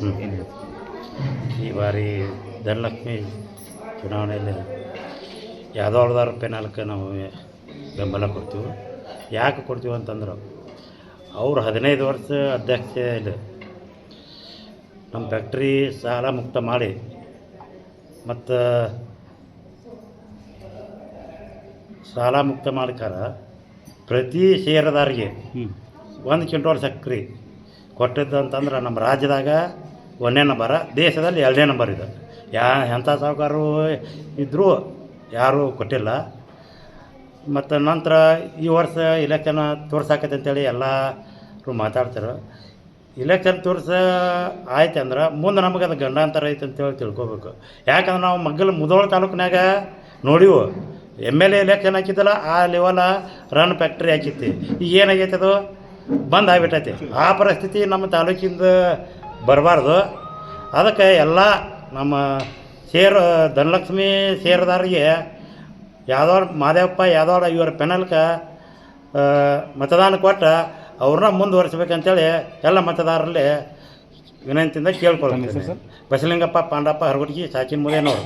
ಈ ಬಾರಿ ಧನಲಕ್ಷ್ಮಿ ಚುನಾವಣೆಯಲ್ಲಿ ಯಾದವ್ರದಾರ ನಾಲ್ಕು ನಾವು ಬೆಂಬಲ ಕೊಡ್ತೀವಿ. ಯಾಕೆ ಕೊಡ್ತೀವಿ ಅಂತಂದ್ರೆ ಅವ್ರು ಹದಿನೈದು ವರ್ಷ ಅಧ್ಯಕ್ಷ ಇದೆ ನಮ್ಮ ಫ್ಯಾಕ್ಟ್ರಿ ಸಾಲ ಮುಕ್ತ ಮಾಡಿ ಮತ್ತು ಸಾಲ ಮುಕ್ತ ಮಾಡ್ಕಾರ ಪ್ರತಿ ಷೇರದಾರಿಗೆ ಒಂದು ಕ್ವಿಂಟಲ್ ಸಕ್ರೆ ಕೊಟ್ಟಿದ್ದು ಅಂತಂದ್ರೆ ನಮ್ಮ ರಾಜ್ಯದಾಗ ಒಂದನೇ ನಂಬರ, ದೇಶದಲ್ಲಿ ಎರಡನೇ ನಂಬರ್ ಇದೆ. ಯಾ, ಎಂಥ ಸಾಹುಕಾರರು ಇದ್ದರೂ ಯಾರೂ ಕೊಟ್ಟಿಲ್ಲ. ಮತ್ತು ನಂತರ ಈ ವರ್ಷ ಇಲೆಕ್ಷನ್ ತೋರ್ಸಾಕತ್ತೆ ಅಂತೇಳಿ ಎಲ್ಲರೂ ಮಾತಾಡ್ತಾರೆ. ಇಲೆಕ್ಷನ್ ತೋರ್ಸ ಆಯ್ತು ಅಂದ್ರೆ ಮುಂದೆ ನಮಗೆ ಅದು ಗಂಡಾಂತರ ಐತೆ ಅಂತೇಳಿ ತಿಳ್ಕೊಬೇಕು. ಯಾಕಂದ್ರೆ ನಾವು ಮಗ್ಗಲ ಮುದೋಳ ತಾಲೂಕಿನಾಗ ನೋಡಿವು, ಎಂ ಎಲ್ ಎ ಇಲೆಕ್ಷನ್ ಹಾಕಿದ್ದಲ್ಲ, ಆ ಲೆವೆಲ ರನ್ ಫ್ಯಾಕ್ಟ್ರಿ ಹಾಕಿತ್ತು ಈಗ ಏನಾಗೈತೆ ಅದು? ಬಂದ್ ಆಗಿಬಿಟ್ಟೈತಿ. ಆ ಪರಿಸ್ಥಿತಿ ನಮ್ಮ ತಾಲೂಕಿಂದ ಬರಬಾರ್ದು. ಅದಕ್ಕೆ ಎಲ್ಲ ನಮ್ಮ ಸೇರು ಧನಲಕ್ಷ್ಮಿ ಷೇರುದಾರರಿಗೆ ಯಾವ್ದವ್ರ ಮಾದೇವಪ್ಪ ಯಾವ್ದವ್ರ ಇವರ ಪೆನಲ್ಕ ಮತದಾನ ಕೊಟ್ಟು ಅವ್ರನ್ನ ಮುಂದುವರಿಸ್ಬೇಕಂತೇಳಿ ಎಲ್ಲ ಮತದಾರರಲ್ಲಿ ವಿನಂತಿಯಿಂದ ಕೇಳ್ಕೊಳ್ತೀನಿ? ಬಸಲಿಂಗಪ್ಪ ಪಾಂಡಪ್ಪ ಹರಗುಟ್ಗಿ ಸಾಚಿನ್ ಮುದೇನವರು.